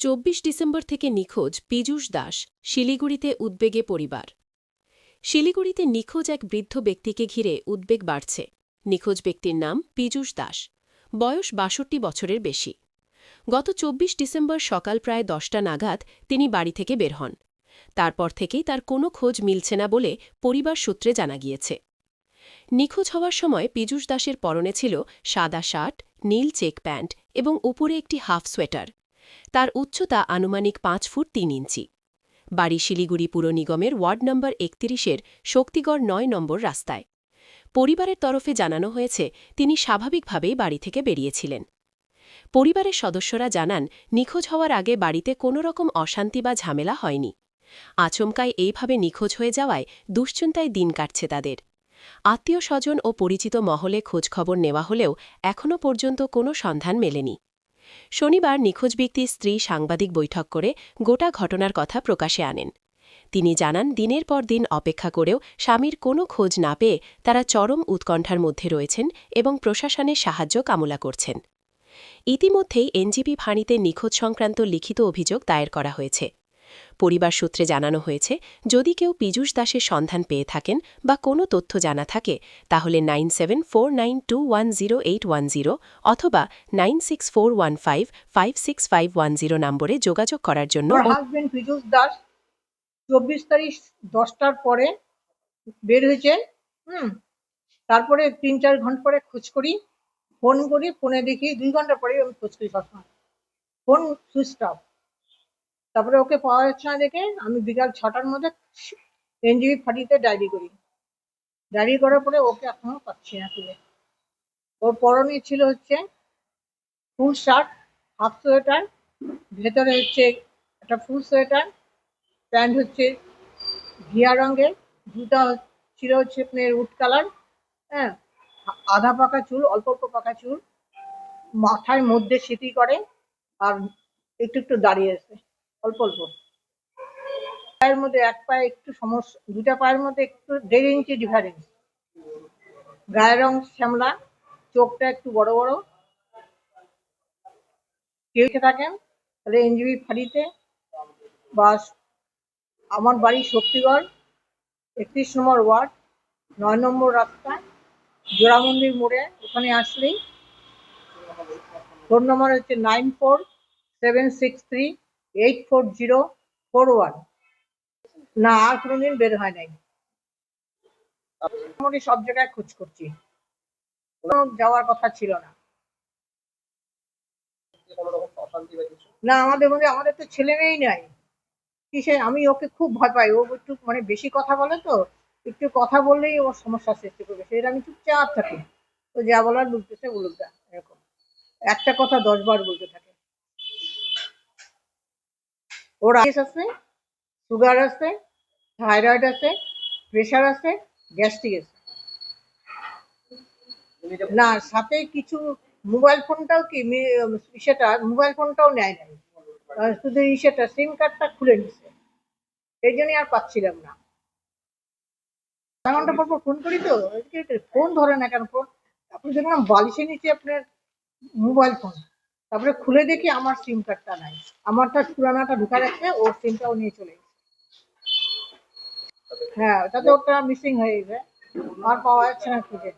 চব্বিশ ডিসেম্বর থেকে নিখোঁজ পীযূষ দাস, শিলিগুড়িতে উদ্বেগে পরিবার। শিলিগুড়িতে নিখোঁজ এক বৃদ্ধ ব্যক্তিকে ঘিরে উদ্বেগ বাড়ছে। নিখোঁজ ব্যক্তির নাম পীযূষ দাস। বয়স বাষট্টি বছরের বেশি। গত চব্বিশ ডিসেম্বর সকাল প্রায় দশটা নাগাদ তিনি বাড়ি থেকে বের হন। তারপর থেকেই তার কোনো খোঁজ মিলছে না বলে পরিবার সূত্রে জানা গিয়েছে। নিখোঁজ হওয়ার সময় পীযূষ দাসের পরনে ছিল সাদা শার্ট, নীল চেক প্যান্ট এবং উপরে একটি হাফ সোয়েটার। তার উচ্চতা আনুমানিক পাঁচ ফুট তিন ইঞ্চি। বাড়ি শিলিগুড়ি পুর নিগমের ওয়ার্ড নম্বর একত্রিশের শক্তিগড় নয় নম্বর রাস্তায়। পরিবারের তরফে জানানো হয়েছে, তিনি স্বাভাবিকভাবেই বাড়ি থেকে বেরিয়েছিলেন। পরিবারের সদস্যরা জানান, নিখোঁজ হওয়ার আগে বাড়িতে কোনো রকম অশান্তি বা ঝামেলা হয়নি। আচমকায় এইভাবে নিখোঁজ হয়ে যাওয়ায় দুশ্চিন্তায় দিন কাটছে তাদের। আত্মীয় স্বজন ও পরিচিত মহলে খোঁজখবর নেওয়া হলেও এখনও পর্যন্ত কোনো সন্ধান মেলেনি। শনিবার নিখোঁজ ব্যক্তির স্ত্রী সাংবাদিক বৈঠক করে গোটা ঘটনার কথা প্রকাশে আনেন। তিনি জানান, দিনের পর দিন অপেক্ষা করেও স্বামীর কোনো খোঁজ না পেয়ে তারা চরম উৎকণ্ঠার মধ্যে রয়েছেন এবং প্রশাসনের সাহায্য কামলা করছেন। ইতিমধ্যেই এনজিপি ফাঁড়িতে নিখোঁজ সংক্রান্ত লিখিত অভিযোগ দায়ের করা হয়েছে। পরিবার সূত্রে জানানো হয়েছে যদি কেউ পীযূষ দাসের সন্ধান পেয়ে থাকেন বা কোনো তথ্য জানা থাকে তাহলে nine seven four nine two one zero eight one zero অথবা nine six four one five five six five one zero নম্বরে যোগাযোগ করার জন্য হাজবেন্ড পীযুষ দাস চব্বিশ তারিখ দশটার পরে বের হয়েছে হুম তারপরে তিন চার ঘণ্টা পরে খোঁজ করি ফোন করি ফোনে দেখি দুই ঘণ্টা পরে আমি খোঁজ করি সবসময়। Phone switch off. তারপরে ওকে পাওয়া যাচ্ছে না দেখে আমি বিকাল ছটার মধ্যে এনজিবি ফাটিতে ডায়েরি করি। ডায়েরি করার পরে ওকে এখনও পাচ্ছি না তুলে ওর পরনে ছিল হচ্ছে ফুল শার্ট, হাফ সোয়েটার, ভেতরে হচ্ছে একটা ফুল সোয়েটার, প্যান্ট হচ্ছে ঘিয়া রঙের, জুতা ছিল হচ্ছে আপনার উড কালার হ্যাঁ আধা পাকা চুল, অল্প অল্প পাকা চুল মাথায় মধ্যে স্মৃতি করে আর একটু একটু দাঁড়িয়ে আছে। অল্প অল্প। পায়ের মধ্যে এক পায়ে একটু সমস্যা দুটা পায়ের মধ্যে একটু দেড় ইঞ্চি ডিফারেন্স গায়ের রং শ্যামলা, চোখটা একটু বড় বড়। কেউ থাকেন, তাহলে এনজিবি ফাঁড়িতে, বা আমার বাড়ি শক্তিগড়, একত্রিশ নম্বর ওয়ার্ড, নয় নম্বর রাস্তা, জোড়া মন্দির মোড়ে, ওখানে আসলেই। ফোন নম্বর হচ্ছে nine four seven six three eight four zero four one না, আর কোনোদিন বের হয় নাই। মোটামুটি সব জায়গায় খোঁজ করছি। যাওয়ার কথা ছিল না। না, আমাদের মধ্যে, আমাদের তো ছেলে মেয়েই নাই। কিসে, আমি ওকে খুব ভয় পাই। ও একটু মানে বেশি কথা বলে তো, একটু কথা বললেই ওর সমস্যা সৃষ্টি করবে। সেটা আমি চুপচাপ থাকি। তো যা বলার বলতেছে বলুক এরকম। একটা কথা দশ বার বলতে থাকে। ওর আইস আছে, সুগার আছে, থাইরয়েড আছে, প্রেশার আছে, গ্যাস্ট্রিক আছে। না, সাথে কিছু মোবাইল ফোনটাও কি সেটা মোবাইল ফোনটাও নেয় নাই। শুধু ইসেটা, সিম কার্ডটা খুলে নিছে। এই জন্যই আর পাচ্ছিলাম না। আধা ঘণ্টা পর ফোন করি তো ফোন ধরে না কেন, ফোন আপনি দেখলাম বালিশের নিচে আপনার মোবাইল ফোন। তারপরে খুলে দেখি আমার সিম কার্ডটা নাই। আমারটা পুরানাটা ঢুকা রাখছে ওর সিমটাও নিয়ে চলে গেছে। হ্যাঁ ওটাতে ওটা মিসিং হয়ে গেছে আর পাওয়া যাচ্ছে না খুঁজে।